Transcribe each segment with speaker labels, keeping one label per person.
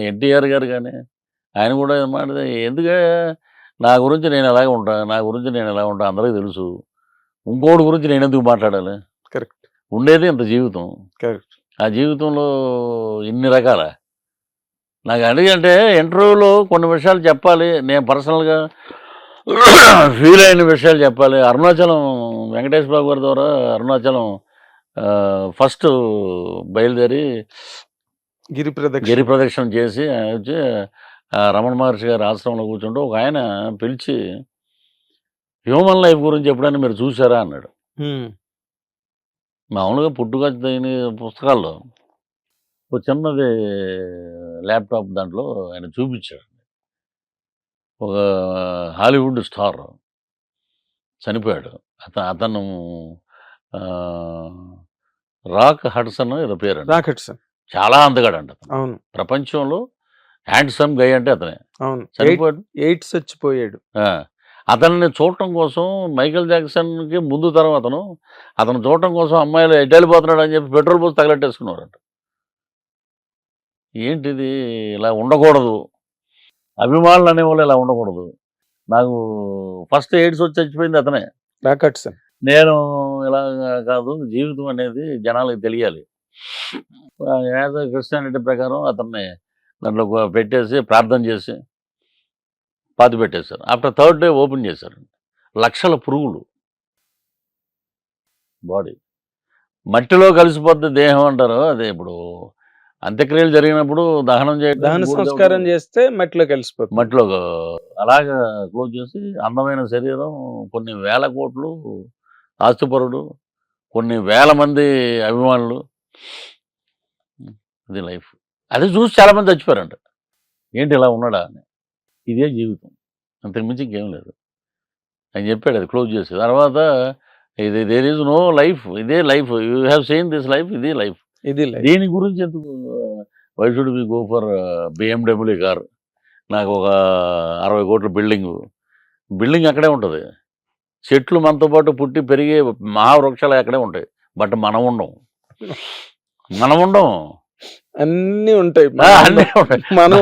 Speaker 1: ఎన్టీఆర్ గారు కానీ ఆయన కూడా మాట ఎందుకే నా గురించి నేను ఎలాగ ఉంటా నా గురించి నేను ఎలా ఉంటా అందరికీ తెలుసు. ఇంకోటి గురించి నేను ఎందుకు మాట్లాడాలి?
Speaker 2: కరెక్ట్.
Speaker 1: ఉండేది ఇంత జీవితం.
Speaker 2: కరెక్ట్.
Speaker 1: ఆ జీవితంలో ఇన్ని రకాల. నాకు అడిగంటే ఇంటర్వ్యూలో కొన్ని విషయాలు చెప్పాలి నేను పర్సనల్గా ఫీల్ అయిన విషయాలు చెప్పాలి. అరుణాచలం వెంకటేష్ బాబు గారి ద్వారా అరుణాచలం ఫస్ట్ బయలుదేరి
Speaker 2: గిరి ప్రదక్షిణ.
Speaker 1: గిరి ప్రదక్షిణ చేసి వచ్చి రమణ మహర్షి గారి ఆశ్రమంలో కూర్చుంటూ ఒక ఆయన పిలిచి హ్యూమన్ లైఫ్ గురించి ఎప్పుడైనా మీరు చూసారా? అన్నాడు. మామూలుగా పుట్టుక తగిన పుస్తకాల్లో ఒక చిన్నది ల్యాప్టాప్ దాంట్లో ఆయన చూపించాడు. ఒక హాలీవుడ్ స్టార్ చనిపోయాడు. అతను అతను రాక్ హడ్సన్ ఏదో పేరు.
Speaker 2: రాకెట్ సార్
Speaker 1: చాలా అందగాడంట అతను.
Speaker 2: అవును.
Speaker 1: ప్రపంచంలో హ్యాండ్సమ్ గై అంటే అతనే.
Speaker 2: అవును.
Speaker 1: చనిపోయాడు.
Speaker 2: ఎయిట్ చచ్చిపోయాడు.
Speaker 1: అతన్ని చూడటం కోసం మైకేల్ జాక్సన్కి ముందు తరం అతను. అతను చూడటం కోసం అమ్మాయిలు ఎటు వెళ్ళిపోతున్నాడు అని చెప్పి పెట్రోల్ పోసి తగలెట్టేసుకున్నారంట. ఏంటిది? ఇలా ఉండకూడదు. అభిమానులు అనేవాళ్ళు ఇలా ఉండకూడదు. నాకు ఫస్ట్ ఎయిడ్స్ వచ్చి చచ్చిపోయింది అతనే. నేను ఇలా కాదు జీవితం అనేది జనాలకు తెలియాలి. యాజ్ క్రిస్టియానిటీ ప్రకారం అతన్ని దాంట్లో పెట్టేసి ప్రార్థన చేసి పాతి పెట్టేశారు. ఆఫ్టర్ థర్డ్ డే ఓపెన్ చేశారు. లక్షల పురుగులు. బాడీ. మట్టిలో కలిసిపోద్ది దేహం అంటారు. అదే ఇప్పుడు అంత్యక్రియలు జరిగినప్పుడు దహనం చేయడం
Speaker 2: దహన సంస్కారం. చేస్తే మట్టిలో కలిసిపోతుంది.
Speaker 1: మట్టిలో అలాగా క్లోజ్ చేసి అందమైన శరీరం కొన్ని వేల కోట్లు ఆస్తిపరుడు కొన్ని వేల మంది అభిమానులు ఇది లైఫ్. అది చూసి చాలా మంది చచ్చిపోయారంట. ఏంటి ఇలా ఉన్నాడా అని. ఇదే జీవితం. అంతకుమించి ఇంకేం లేదు. అని చెప్పాడు అది క్లోజ్ చేసి. తర్వాత ఇది దేర్ ఈజ్ నో లైఫ్ ఇదే life you have seen this life ఇదే లైఫ్
Speaker 2: ఇది.
Speaker 1: దీని గురించి ఎందుకు? Why should be go for BMW car నాకు ఒక అరవై కోట్ల బిల్డింగ్. బిల్డింగ్ అక్కడే ఉంటుంది. చెట్లు మనతో పాటు పుట్టి పెరిగే మహావృక్షాలు అక్కడే ఉంటాయి. బట్ మనం ఉండం. మనం ఉండం
Speaker 2: అన్ని ఉంటాయి.
Speaker 1: ఆ, అన్నీ ఉంటాయి.
Speaker 2: మనం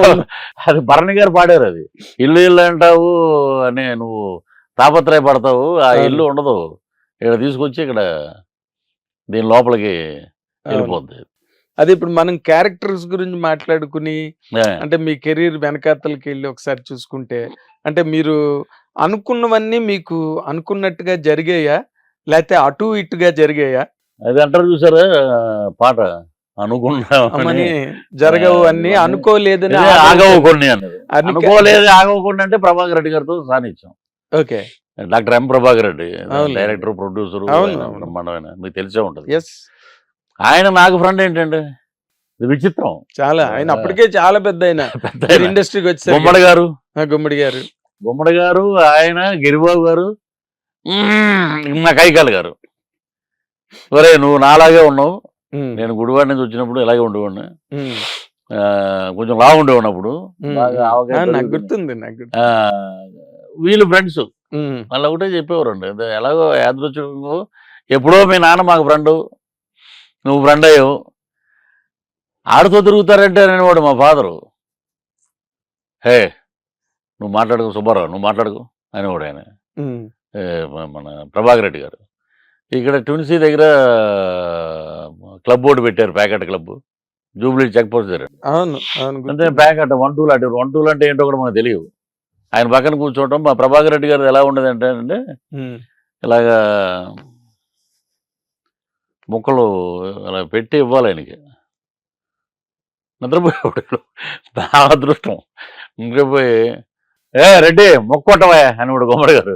Speaker 1: అది భరణి గారు పాడారు అది. ఇల్లు ఇల్లు అంటావు అని నువ్వు తాపత్రయపడతావు. ఆ
Speaker 2: అవును.
Speaker 1: ఇల్లు ఉండదు. ఇక్కడ తీసుకొచ్చి ఇక్కడ దీని లోపలికి వెళ్ళిపోద్ది.
Speaker 2: అది ఇప్పుడు మనం క్యారెక్టర్స్ గురించి మాట్లాడుకుని
Speaker 1: ఆ,
Speaker 2: అంటే మీ కెరీర్ వెనకాతలకి వెళ్ళి ఒకసారి చూసుకుంటే అంటే మీరు అనుకున్నవన్నీ మీకు అనుకున్నట్టుగా జరిగాయా? లేకపోతే అటు ఇటుగా జరిగాయా?
Speaker 1: అది అంటారు చూసారా? పాట అనుకున్నామని
Speaker 2: జరగవు అన్ని అనుకోలేదని
Speaker 1: ఇదే ఆగవు కొన్ని అన్నది.
Speaker 2: అన్ని-
Speaker 1: అనుకోలేదు ఆగవకుండా అంటే ప్రభాకర్ రెడ్డి గారితో సాధించాం
Speaker 2: okay.
Speaker 1: Doctor M Prabhakar Reddy. Director producer. బ్రహ్మాండమైన మీకు తెలిసే ఉంటుంది. ఆయన నాకు ఫ్రెండ్ ఏంటంటే ఇది విచిత్రం.
Speaker 2: చాలా. ఆయన అప్పటికే చాలా పెద్ద ఆయన. ఇండస్ట్రీకి వచ్చారు
Speaker 1: గుమ్మడి గారు.
Speaker 2: గుమ్మడి గారు.
Speaker 1: గుమ్మడి గారు ఆయన గిరిబాబు గారు నా కైకాల్ గారు. ఒరే నువ్వు నాలాగే ఉన్నావు. నేను గుడివాడి నుంచి వచ్చినప్పుడు ఇలాగే ఉండేవాడిని. కొంచెం లావు ఉండేవాడినప్పుడు.
Speaker 2: గుర్తుంది
Speaker 1: వీళ్ళు ఫ్రెండ్స్
Speaker 2: ఉమ్,
Speaker 1: వాళ్ళు ఒకటే చెప్పేవారండి. ఎలాగో యాదృచ్ఛికంగా ఎప్పుడో మీ నాన్న మాకు ఫ్రెండ్ నువ్వు ఫ్రెండ్ అయ్యావు. ఆడుతో తిరుగుతారంటే అనేవాడు మా ఫాదరు హే నువ్వు మాట్లాడుకో సుబ్బారావు నువ్వు మాట్లాడుకో అనేవాడు ఆయన. మన ప్రభాకర్ రెడ్డి గారు. ఇక్కడ ట్విన్సీ దగ్గర క్లబ్ బోర్డు పెట్టారు packet club. Jubilee check post దగ్గర.
Speaker 2: అవును
Speaker 1: అంటే. ప్యాకెట్ వన్ టూ లాంటి వన్ టూ అంటే ఏంటో కూడా మనకు తెలియదు. ఆయన పక్కన కూర్చోవటం మా ప్రభాకర్ రెడ్డి గారు ఎలా ఉండేది అంటే అంటే ఇలాగా ముక్కలు అలా పెట్టి ఇవ్వాలి ఆయనకి. నిద్రపోయేవాడు నా అదృష్టం. ఇంకపోయి ఏ రెడ్డి మొక్క కొట్టవా అనేవాడు గుమ్మడి గారు.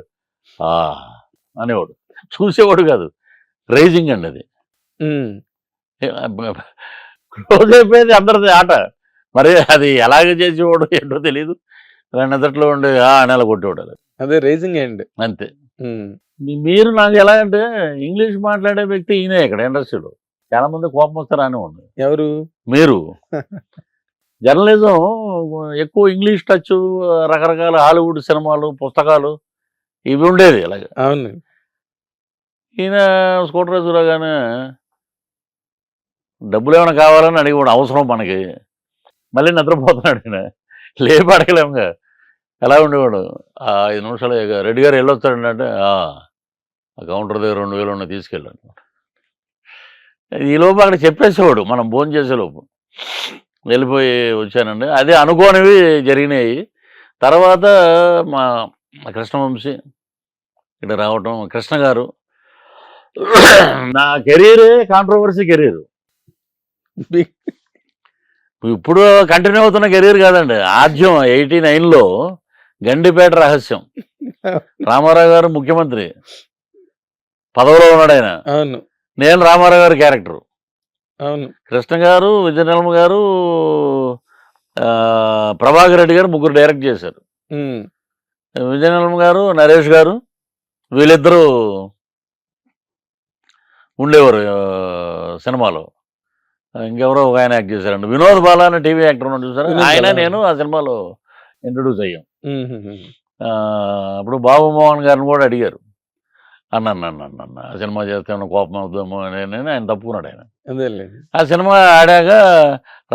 Speaker 1: అనేవాడు. చూసేవాడు కాదు. రైజింగ్ అండి అది. క్లోజ్ అయిపోయేది అందరిది ఆట. మరి అది ఎలాగ చేసేవాడు ఏంటో తెలియదు అలా నిద్రలో ఉండి ఆ నెల కొట్టేవాడు.
Speaker 2: అదే. Raging and.
Speaker 1: అంతే. మీరు నాకు ఎలా అంటే ఇంగ్లీష్ మాట్లాడే వ్యక్తి ఈయనే ఇక్కడ ఇండస్ట్రీలో. చాలా మంది కోపం వస్తారు అని ఉంది
Speaker 2: ఎవరు?
Speaker 1: మీరు. జర్నలిజం ఎక్కువ ఇంగ్లీష్ టచ్ రకరకాల హాలీవుడ్ సినిమాలు పుస్తకాలు ఇవి ఉండేది అలాగే
Speaker 2: అవును.
Speaker 1: ఈయన స్కూటర్ రేసు రాగానే డబ్బులు ఏమైనా కావాలని అడిగేవాడు అవసరం మనకి. మళ్ళీ నిద్రపోతున్నాడు ఈయన. లేపు అడగలేముగా ఎలా ఉండేవాడు? ఆ ఐదు నిమిషాలు రెడ్డి గారు వెళ్ళొస్తాడు అంటే "ఆ, కౌంటర్ దగ్గర రెండు వేలు ఉన్న తీసుకెళ్ళాను ఈ లోపు అక్కడ చెప్పేసేవాడు మనం భోజనం చేసే లోపు. వెళ్ళిపోయి వచ్చానండి అదే అనుకోనివి జరిగినాయి. తర్వాత మా మా కృష్ణవంశీ ఇక్కడ రావటం కృష్ణ గారు నా కెరీరే కాంట్రవర్సీ కెరీర్. ఇప్పుడు కంటిన్యూ అవుతున్న కెరీర్ కాదండి. ఆద్యం ఎయిటీ నైన్లో గండిపేట రహస్యం. రామారావు గారు ముఖ్యమంత్రి. పదవిలో ఉన్నాడు ఆయన.
Speaker 2: అవును.
Speaker 1: నేను రామారావు గారి క్యారెక్టర్
Speaker 2: అవును.
Speaker 1: కృష్ణ గారు విజయనల్మ గారు ప్రభాకర్ రెడ్డి గారు ముగ్గురు డైరెక్ట్ చేశారు. విజయనల్మ గారు నరేష్ గారు వీళ్ళిద్దరూ ఉండేవారు సినిమాలో. ఇంకెవరో ఒక ఆయన యాక్ట్ చేశారండి. వినోద్ బాలా అనే టీవీ యాక్టర్ ఉన్నాడు చూసారా? ఆయన. నేను ఆ సినిమాలో ఇంట్రొడ్యూస్ అయ్యాం. అప్పుడు బాబు మోహన్ గారిని కూడా అడిగారు. అన్న అన్న అన్న ఆ సినిమా చేస్తే కోపం అవుతామో అని ఆయన తప్పుకున్నాడు ఆయన. ఆ సినిమా ఆడాక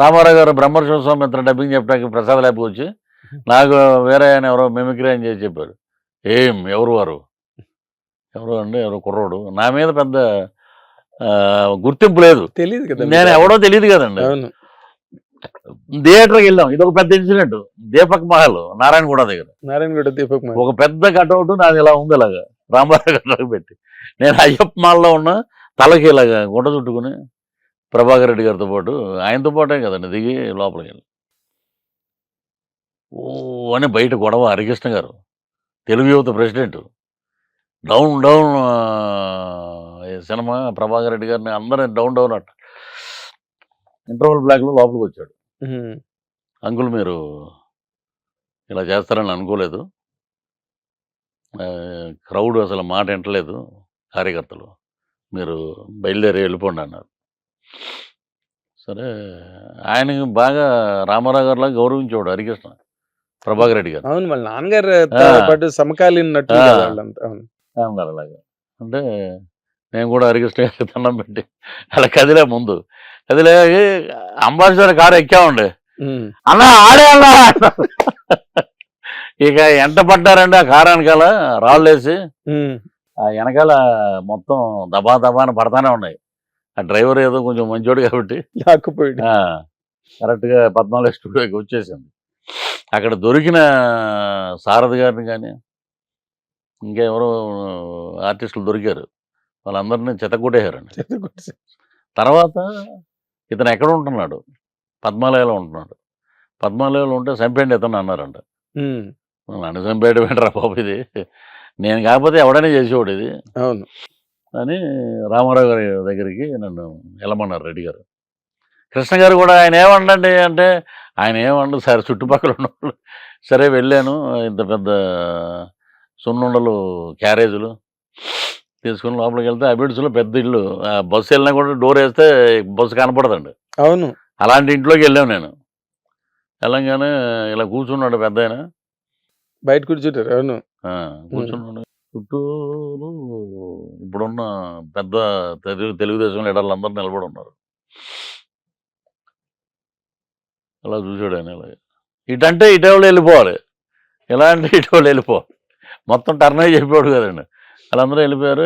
Speaker 1: రామారావు గారు బ్రహ్మర్షి స్వామిత్ర డబ్బింగ్ చెప్పడానికి ప్రసాద్ ల్యాబ్కి వచ్చి నాకు వేరే ఆయన ఎవరో మిమిక్రీ అని చేసి చెప్పారు. ఏం ఎవరు వారు? ఎవరు అండి ఎవరో కుర్రోడు. నా మీద పెద్ద గుర్తింపు లేదు.
Speaker 2: తెలియదు కదా
Speaker 1: నేను. ఎవడో తెలియదు కదండి. థియేటర్కి వెళ్ళాం ఇది ఒక పెద్ద ఇన్సిడెంట్. దీపక్ మహల్ నారాయణగూడ దగ్గర.
Speaker 2: నారాయణగూడ దీపక్ మాల్.
Speaker 1: ఒక పెద్ద కటౌట్ నాది ఇలా ఉంది ఇలాగా. రామారావు గారు పెట్టి. నేను అయ్యప్ప మాల్లో ఉన్న తలకి ఇలాగా గుంట చుట్టుకుని ప్రభాకర్ రెడ్డి గారితో పాటు ఆయనతో పాటే కదండి దిగి లోపలికి వెళ్ళి. ఓ అని బయట గొడవ హరికృష్ణ గారు. తెలుగు యువత president. Down down cinema Prabhakar Reddy గారిని అందరిని డౌన్ డౌన్ అట్ట ఇంటర్వల్ బ్లాక్లో లోపలికి వచ్చాడు. అంకుల్ మీరు ఇలా చేస్తారని అనుకోలేదు. క్రౌడ్ అసలు మాట వింటలేదు కార్యకర్తలు. మీరు బయలుదేరి వెళ్ళిపోండి అన్నారు. సరే ఆయనకి బాగా రామారావు గారిలా గౌరవించేవాడు హరికృష్ణ ప్రభాకర్ రెడ్డి గారు.
Speaker 2: అవును వాళ్ళ నాన్నగారు. పాటు సమకాలీన
Speaker 1: అలాగా. అంటే నేను కూడా హరికృష్ణ గారికి దండం పెట్టి. అలా కదిలే ముందు. కదిలే అంబాసిడర్ కారు ఎక్కామండి. అలా ఆడే ఇక ఎంట పడ్డారండి ఆ కారు వెనకాల? రాళ్ళు వేసి.
Speaker 2: ఉమ్,
Speaker 1: ఆ వెనకాల మొత్తం దబా దబాన పడతానే ఉన్నాయి. ఆ డ్రైవర్ ఏదో కొంచెం మంచోడు కాబట్టి.
Speaker 2: లాక్కుపోయాడు
Speaker 1: కరెక్ట్గా పద్నాలుగు స్టూడియోకి వచ్చేసింది. అక్కడ దొరికిన సారథి గారిని కానీ ఇంకెవరో ఆర్టిస్టులు దొరికారు. వాళ్ళందరినీ చెత్తకొట్టేశారండి
Speaker 2: చేత కొట్టేసి.
Speaker 1: తర్వాత ఇతను ఎక్కడ ఉంటున్నాడు? పద్మాలయలో ఉంటున్నాడు. పద్మాలయలో ఉంటే చంపేయండి ఇతను అన్నారంట. నన్ను చంపేయడం ఏంట్రా బాబు ఇది? నేను కాకపోతే ఎవడైనా చేసేవాడు ఇది.
Speaker 2: అవును.
Speaker 1: అని రామారావు గారి దగ్గరికి నన్ను వెళ్ళమన్నారు రెడ్డి గారు. కృష్ణ గారు కూడా ఆయన ఏమండండి అంటే ఆయన ఏమండు? సరే చుట్టుపక్కల ఉన్న వాళ్ళు సరే వెళ్ళాను. ఇంత పెద్ద సున్నుండలు క్యారేజీలు తీసుకుని లోపలికి వెళ్తే అబిడ్స్లో పెద్ద ఇల్లు. ఆ బస్సు వెళ్ళినా కూడా డోర్ వేస్తే బస్సు కనపడదండి.
Speaker 2: అవును.
Speaker 1: అలాంటి ఇంట్లోకి వెళ్ళాను నేను. వెళ్ళంగానే ఇలా కూర్చున్నాడు పెద్ద ఆయన.
Speaker 2: బయట కూర్చుంటారు అవును.
Speaker 1: కూర్చున్నాడు. చుట్టూరు ఇప్పుడున్న పెద్ద తెలుగు తెలుగుదేశం అందరూ నిలబడి ఉన్నారు. అలా చూసాడు ఆయన ఇలా ఇటంటే ఇటీవల వెళ్ళిపోవాలి. ఎలా అంటే ఇటీవల వెళ్ళిపోవాలి మొత్తం టర్న్ అయ్యి చెప్పాడు కదండి. వాళ్ళందరూ వెళ్ళిపోయారు.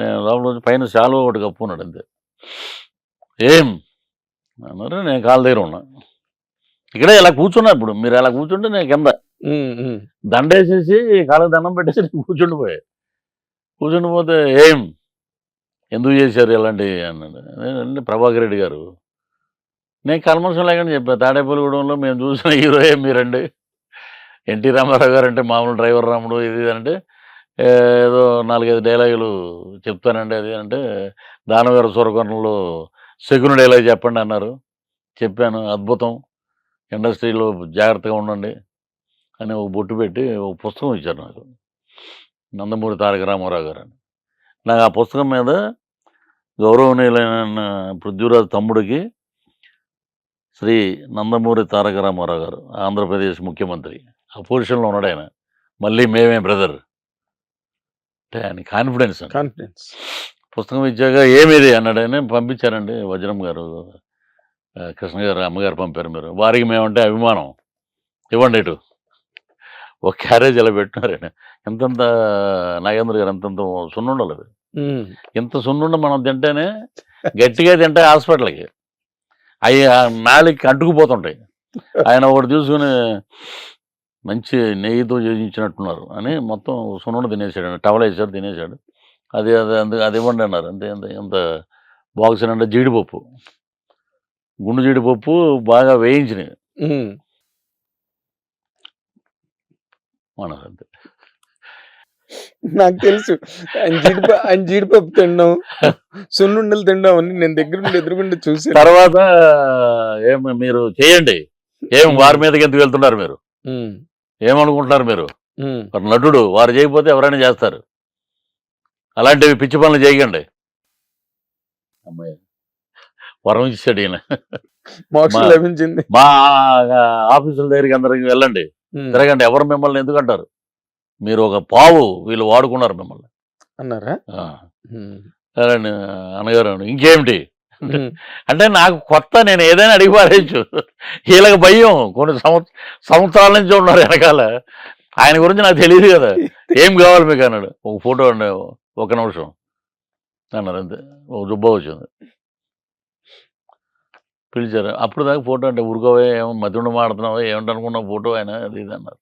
Speaker 1: నేను లోపల వచ్చి పైన శాలువ ఒకటి కప్పుకున్నాడు అంతే. ఏం? అన్నారు నేను కాళ్ళ దగ్గర ఉన్నా. ఇక్కడే ఇలా కూర్చున్నా ఇప్పుడు. మీరు అలా కూర్చుంటే నేను కింద. దండేసేసి కాళ్ళకి దండం పెట్టేసి నేను కూర్చుండిపోయా కూర్చుండిపోతే ఏం? ఎందుకు చేశారు ఇలాంటివి అన్నాడు. నేను ప్రభాకర్ రెడ్డి గారు నేను కల్మషం లేకుండా చెప్పా. తాడేపల్లిగూడెంలో మేము చూసిన హీరోయే మీరండి. ఎన్టీ రామారావు గారు అంటే మామూలు డ్రైవర్ రాముడు ఇది అంటే ఏదో నాలుగైదు డైలాగులు చెప్తానండి. అది అంటే దానవీర సూరకొండలో శకును డైలాగ్ చెప్పండి అన్నారు. చెప్పాను అద్భుతం. ఇండస్ట్రీలో జాగ్రత్తగా ఉండండి అని ఒక బొట్టు పెట్టి ఒక పుస్తకం ఇచ్చారు నాకు. నందమూరి తారక రామారావు గారు అని. నాకు ఆ పుస్తకం మీద గౌరవనీయులైన పృథ్వీరాజ్ తమ్ముడికి శ్రీ నందమూరి తారక రామారావు గారు ఆంధ్రప్రదేశ్ ముఖ్యమంత్రి ఆ పొజిషన్లో ఉన్నాడు ఆయన. మళ్ళీ మేమే బ్రదర్. అంటే ఆయన కాన్ఫిడెన్స్
Speaker 2: కాన్ఫిడెన్స్
Speaker 1: పుస్తకం ఇచ్చాక ఏమిది అన్నాడు ఆయన పంపించారండి వజ్రం గారు కృష్ణ గారు అమ్మగారు పంపారు మీరు. వారికి మేమంటే అభిమానం. ఇవ్వండి ఇటు. ఒక క్యారేజ్ ఇలా పెట్టినారు ఎంతంత నాగేంద్ర గారు ఎంతంత సున్నుండలు అవి. ఇంత సున్నుండ మనం తింటేనే గట్టిగా తింటే హాస్పిటల్కి. అవి ఆ నాలుగుకి అంటుకుపోతుంటాయి. ఆయన ఒకటి తీసుకుని మంచి నెయ్యితో చేయించినట్టున్నారు అని మొత్తం సున్నుండ తినేసాడు టవల్ వేసాడు తినేసాడు. అది అది అందు అది ఇవ్వండి అన్నారు. అంతే ఎంత ఎంత బాక్స్ అంటే జీడిపప్పు. గుండు జీడిపప్పు బాగా వేయించినవి. అన్నారు అంతే.
Speaker 2: నాకు తెలుసు. ఆయన జీడిపప్పు ఆయన జీడిపప్పు తినడం సున్నుండలు తినడం అని నేను దగ్గర నుండి ఎదురుగుండి చూసి
Speaker 1: తర్వాత ఏం మీరు చేయండి. ఏం వారి మీదకి ఎందుకు వెళ్తున్నారు మీరు? ఏమనుకుంటున్నారు మీరు? మరి నటుడు వారు చేయకపోతే ఎవరైనా చేస్తారు. అలాంటివి పిచ్చి పనులు చేయకండి అమ్మాయి వరం ఇచ్చాడు ఈయన.
Speaker 2: లభించింది.
Speaker 1: మా ఆఫీసుల దగ్గరికి అందరికి వెళ్ళండి. తిరగండి. ఎవరు మిమ్మల్ని ఎందుకు అంటారు? మీరు ఒక పావు వీళ్ళు వాడుకున్నారు మిమ్మల్ని.
Speaker 2: అన్నారా?
Speaker 1: అన్నగారు. ఇంకేమిటి. అంటే నాకు కొత్త నేను ఏదైనా అడిగి పారేయచ్చు. వీళ్ళకి భయం. కొన్ని సంవత్స సంవత్సరాల నుంచి ఉన్నారు వెనకాల. ఆయన గురించి నాకు తెలియదు కదా. ఏం కావాలి మీకు అన్నాడు. ఒక ఫోటో అండి ఒక నిమిషం. అన్నారు అంతే. ఒక జుబ్బా వచ్చింది. పిలిచారు. అప్పుడు దాకా ఫోటో అంటే ఊరుకోవే ఏమో మధ్య మాడుతున్నావా ఏమిటి అనుకున్న ఫోటో ఆయన? అది ఇది అన్నారు.